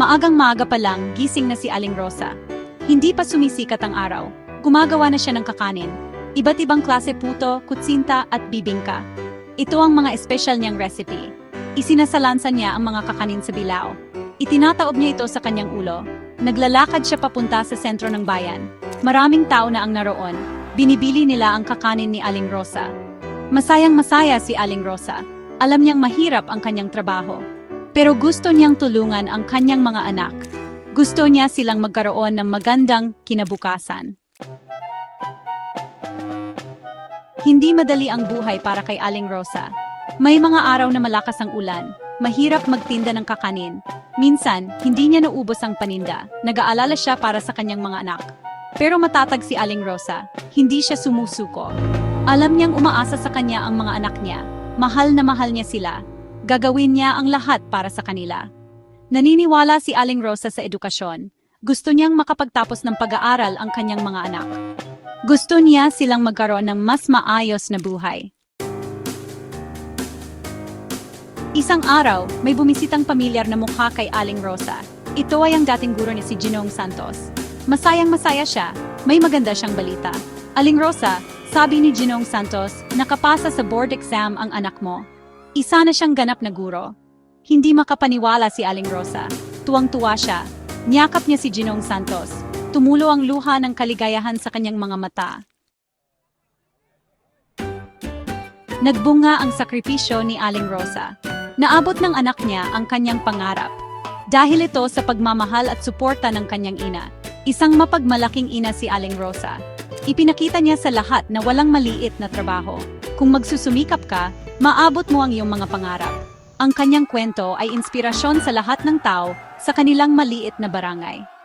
Maagang maaga pa lang, gising na si Aling Rosa. Hindi pa sumisikat ang araw. Gumagawa na siya ng kakanin. Iba't ibang klase puto, kutsinta at bibingka. Ito ang mga espesyal niyang recipe. Isinasalansa niya ang mga kakanin sa bilao. Itinataob niya ito sa kanyang ulo. Naglalakad siya papunta sa sentro ng bayan. Maraming tao na ang naroon. Binibili nila ang kakanin ni Aling Rosa. Masayang masaya si Aling Rosa. Alam niyang mahirap ang kanyang trabaho. Pero gusto niyang tulungan ang kanyang mga anak. Gusto niya silang magkaroon ng magandang kinabukasan. Hindi madali ang buhay para kay Aling Rosa. May mga araw na malakas ang ulan, mahirap magtinda ng kakanin. Minsan, hindi niya naubos ang paninda. Nag-aalala siya para sa kanyang mga anak. Pero matatag si Aling Rosa, hindi siya sumusuko. Alam niyang umaasa sa kanya ang mga anak niya. Mahal na mahal niya sila. Gagawin niya ang lahat para sa kanila. Naniniwala si Aling Rosa sa edukasyon. Gusto niyang makapagtapos ng pag-aaral ang kanyang mga anak. Gusto niya silang magkaroon ng mas maayos na buhay. Isang araw, may bumisitang pamilyar na mukha kay Aling Rosa. Ito ay ang dating guro ni si Ginong Santos. Masayang masaya siya, may maganda siyang balita. Aling Rosa, sabi ni Ginong Santos, nakapasa sa board exam ang anak mo. Isa na siyang ganap na guro. Hindi makapaniwala si Aling Rosa. Tuwang-tuwa siya. Niyakap niya si Ginong Santos. Tumulo ang luha ng kaligayahan sa kanyang mga mata. Nagbunga ang sakripisyo ni Aling Rosa. Naabot ng anak niya ang kanyang pangarap. Dahil ito sa pagmamahal at suporta ng kanyang ina. Isang mapagmalaking ina si Aling Rosa. Ipinakita niya sa lahat na walang maliit na trabaho. Kung magsusumikap ka, maabot mo ang iyong mga pangarap. Ang kanyang kwento ay inspirasyon sa lahat ng tao sa kanilang maliit na barangay.